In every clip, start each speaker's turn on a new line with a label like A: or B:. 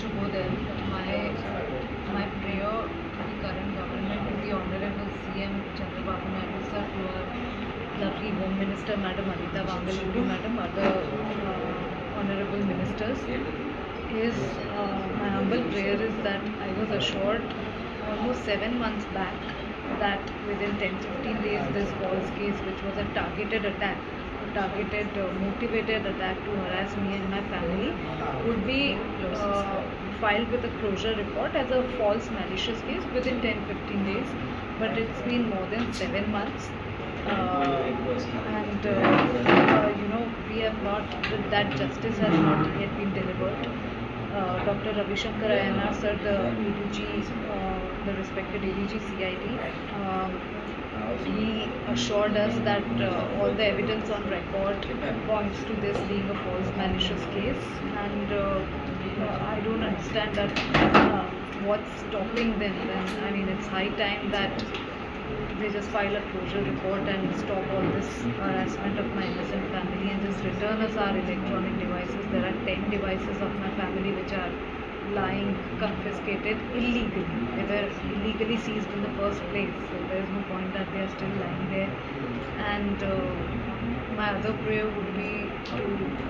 A: to go there. My my prayer to the current government, to the Honorable CM Chandrababu Naidu sir, to our lovely Home Minister Madam Anita Vangalindu Madam, other uh, honorable ministers, is uh, my humble prayer is that I was assured almost seven months back that within 10-15 days this false case, which was a targeted attack, targeted, uh, motivated attack to harass me and my family, would be uh, filed with a closure report as a false malicious case within 10-15 days. But it's been more than seven months. Uh, and uh, uh, you know we have not that justice has not yet been delivered. Uh, Dr. Ravi Shankar Ayanar sir, the ADG, uh, the respected ADG CID, um, he assured us that uh, all the evidence on record points to this being a false malicious case, and uh, I don't understand that uh, what's stopping them. Then I mean, it's high time that they just file a closure report and stop all this harassment of my innocent family and just return us our electronic devices. There are 10 devices of my family which are lying confiscated illegally. They were illegally seized in the first place, so there is no point that they are still lying there. And uh, my other prayer would be to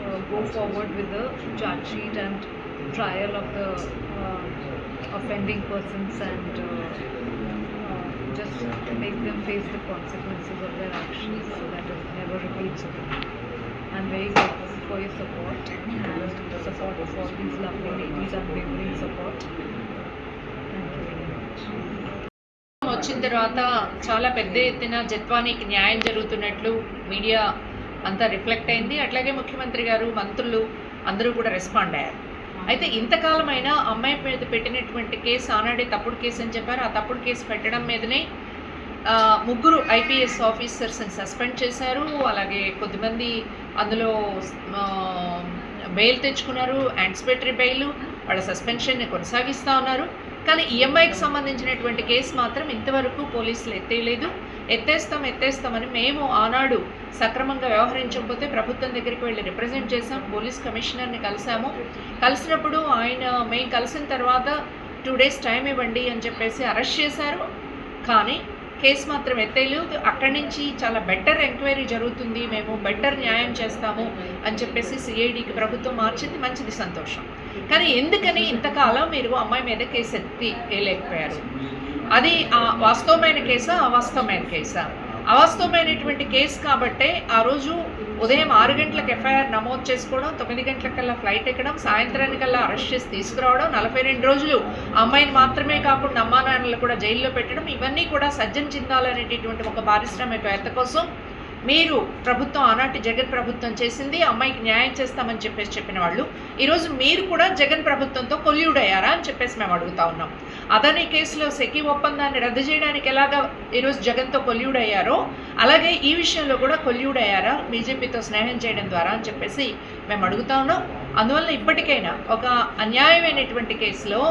A: uh, go forward with the charge sheet and trial of the uh, offending persons and uh, uh, just make them face the consequences of their actions so that it never repeats again. I'm very grateful for your support and the support of all these lovely ladies, unwavering support. Thank you very much.
B: వచ్చిన తర్వాత చాలా పెద్ద ఎత్తున జత్వానికి న్యాయం జరుగుతున్నట్లు media అంతా reflect అయింది అట్లాగే ముఖ్యమంత్రి గారు మంత్రులు అందరూ కూడా రెస్పాండ్ అయ్యారు అయితే ఇంతకాలమైనా అమ్మాయి మీద పెట్టినటువంటి కేసు ఆనాడే తప్పుడు కేసు అని చెప్పారు. ఆ తప్పుడు కేసు పెట్టడం మీదనే ముగ్గురు ఐపీఎస్ ఆఫీసర్స్ని సస్పెండ్ చేశారు. అలాగే కొద్దిమంది అందులో బెయిల్ తెచ్చుకున్నారు యాంటిసిపేటరీ బెయిల్ వాళ్ళ సస్పెన్షన్ని కొనసాగిస్తూ ఉన్నారు. కానీ ఈఎంఐకి సంబంధించినటువంటి కేసు మాత్రం ఇంతవరకు పోలీసులు ఎత్తేయలేదు. ఎత్తేస్తాం ఎత్తేస్తామని మేము ఆనాడు సక్రమంగా వ్యవహరించకపోతే ప్రభుత్వం దగ్గరికి వెళ్ళి రిప్రజెంట్ చేసాం పోలీస్ కమిషనర్ని కలిసాము కలిసినప్పుడు ఆయన మేము కలిసిన తర్వాత టూ డేస్ టైం ఇవ్వండి అని చెప్పేసి అరెస్ట్ చేశారు. కానీ కేసు మాత్రం ఎత్తేయలేదు అక్కడి నుంచి చాలా బెటర్ ఎంక్వైరీ జరుగుతుంది. మేము బెటర్ న్యాయం చేస్తాము అని చెప్పేసి సిఐడికి ప్రభుత్వం మార్చింది. మంచిది సంతోషం. కానీ ఎందుకని ఇంతకాలం మీరు అమ్మాయి మీద కేసు ఎత్తి వేయలేకపోయారు అది వాస్తవమైన కేసా అవాస్తవమైన కేసా? అవాస్తవమైనటువంటి కేసు కాబట్టే ఆ రోజు ఉదయం ఆరు గంటలకు ఎఫ్ఐఆర్ నమోదు చేసుకోవడం తొమ్మిది గంటలకల్లా ఫ్లైట్ ఎక్కడం సాయంత్రానికల్లా అరెస్ట్ చేసి తీసుకురావడం నలభై రెండు రోజులు అమ్మాయిని మాత్రమే కాకుండా అమ్మా నాన్నలు కూడా జైల్లో పెట్టడం ఇవన్నీ కూడా సజ్జన చిందాలనేటటువంటి ఒక పారిశ్రామికవేత్త కోసం మీరు ప్రభుత్వం ఆనాటి జగన్ ప్రభుత్వం చేసింది అమ్మాయికి న్యాయం చేస్తామని చెప్పేసి చెప్పిన వాళ్ళు ఈరోజు మీరు కూడా జగన్ ప్రభుత్వంతో కొల్యూడయ్యారా అని చెప్పేసి మేము అడుగుతా ఉన్నాం. అదాని కేసులో సెకీ ఒప్పందాన్ని రద్దు చేయడానికి ఎలాగా ఈరోజు జగన్తో కొల్యూడయ్యారో అలాగే ఈ విషయంలో కూడా కొల్యూడయ్యారా బీజేపీతో స్నేహం చేయడం ద్వారా అని చెప్పేసి మేము అడుగుతా ఉన్నాం. అందువల్ల ఇప్పటికైనా ఒక అన్యాయమైనటువంటి కేసులో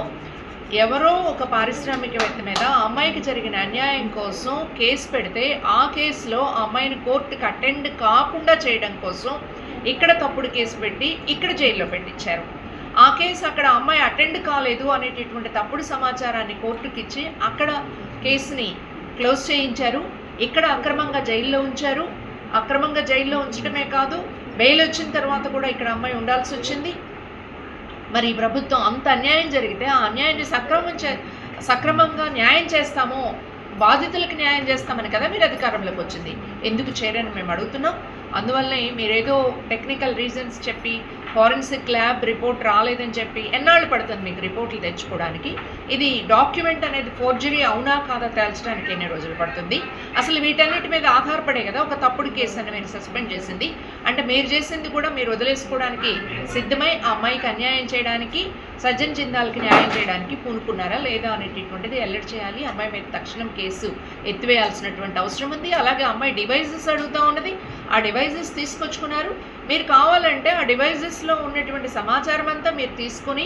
B: ఎవరో ఒక పారిశ్రామికవేత్త మీద అమ్మాయికి జరిగిన అన్యాయం కోసం కేసు పెడితే ఆ కేసులో ఆ అమ్మాయిని కోర్టుకి అటెండ్ కాకుండా చేయడం కోసం ఇక్కడ తప్పుడు కేసు పెట్టి ఇక్కడ జైల్లో పెట్టించారు. ఆ కేసు అక్కడ అమ్మాయి అటెండ్ కాలేదు అనేటటువంటి తప్పుడు సమాచారాన్ని కోర్టుకి ఇచ్చి అక్కడ కేసుని క్లోజ్ చేయించారు. ఇక్కడ అక్రమంగా జైల్లో ఉంచారు. అక్రమంగా జైల్లో ఉంచడమే కాదు బెయిల్ వచ్చిన తర్వాత కూడా ఇక్కడ అమ్మాయి ఉండాల్సి వచ్చింది. మరి ఈ ప్రభుత్వం అంత అన్యాయం జరిగితే ఆ అన్యాయాన్ని సక్రమం చే సక్రమంగా న్యాయం చేస్తాము బాధితులకు న్యాయం చేస్తామని కదా మీరు అధికారంలోకి వచ్చింది. ఎందుకు చేయరని మేము అడుగుతున్నాం. అందువల్లనే మీరేదో టెక్నికల్ రీజన్స్ చెప్పి ఫారెన్సిక్ ల్యాబ్ రిపోర్ట్ రాలేదని చెప్పి ఎన్నాళ్ళు పడుతుంది మీకు రిపోర్ట్లు తెచ్చుకోవడానికి? ఇది డాక్యుమెంట్ అనేది ఫోర్జరీ అవునా కాదా తేల్చడానికి ఎన్ని రోజులు పడుతుంది? అసలు వీటన్నిటి మీద ఆధారపడే కదా ఒక తప్పుడు కేసు అని మీరు సస్పెండ్ చేసింది. అంటే మీరు చేసింది కూడా మీరు వదిలేసుకోవడానికి సిద్ధమై ఆ అమ్మాయికి అన్యాయం చేయడానికి సజ్జన్ జిందాల్కి న్యాయం చేయడానికి పూనుకున్నారా లేదా అనేటటువంటిది ఎల్లడి చేయాలి అమ్మాయి మీద తక్షణం కేసు ఎత్తివేయాల్సినటువంటి అవసరం ఉంది. అలాగే అమ్మాయి డివైజెస్ అడుగుతూ ఉన్నది. ఆ డివైజెస్ తీసుకొచ్చుకున్నారు. మీరు కావాలంటే ఆ కేసులో ఉన్నటువంటి సమాచారం అంతా మీరు తీసుకొని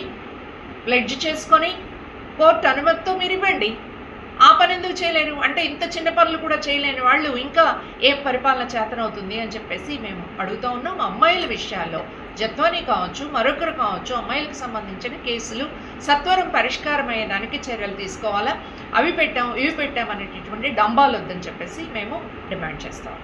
B: ప్లెడ్జ్ చేసుకొని కోర్టు అనుమతితో మీరు ఇవ్వండి. ఆ పని ఎందుకు చేయలేను అంటే ఇంత చిన్న పనులు కూడా చేయలేని వాళ్ళు ఇంకా ఏ పరిపాలన చేతనవుతుంది అని చెప్పేసి మేము అడుగుతూ ఉన్నాం అమ్మాయిల విషయాల్లో. జత్వాని కావచ్చు మరొకరు కావచ్చు అమ్మాయిలకు సంబంధించిన కేసులు సత్వరం పరిష్కారం అయ్యేదానికి చర్యలు తీసుకోవాలా? అవి పెట్టాం ఇవి పెట్టాం అనేటటువంటి డంబాలు వద్దని చెప్పేసి మేము డిమాండ్ చేస్తాం.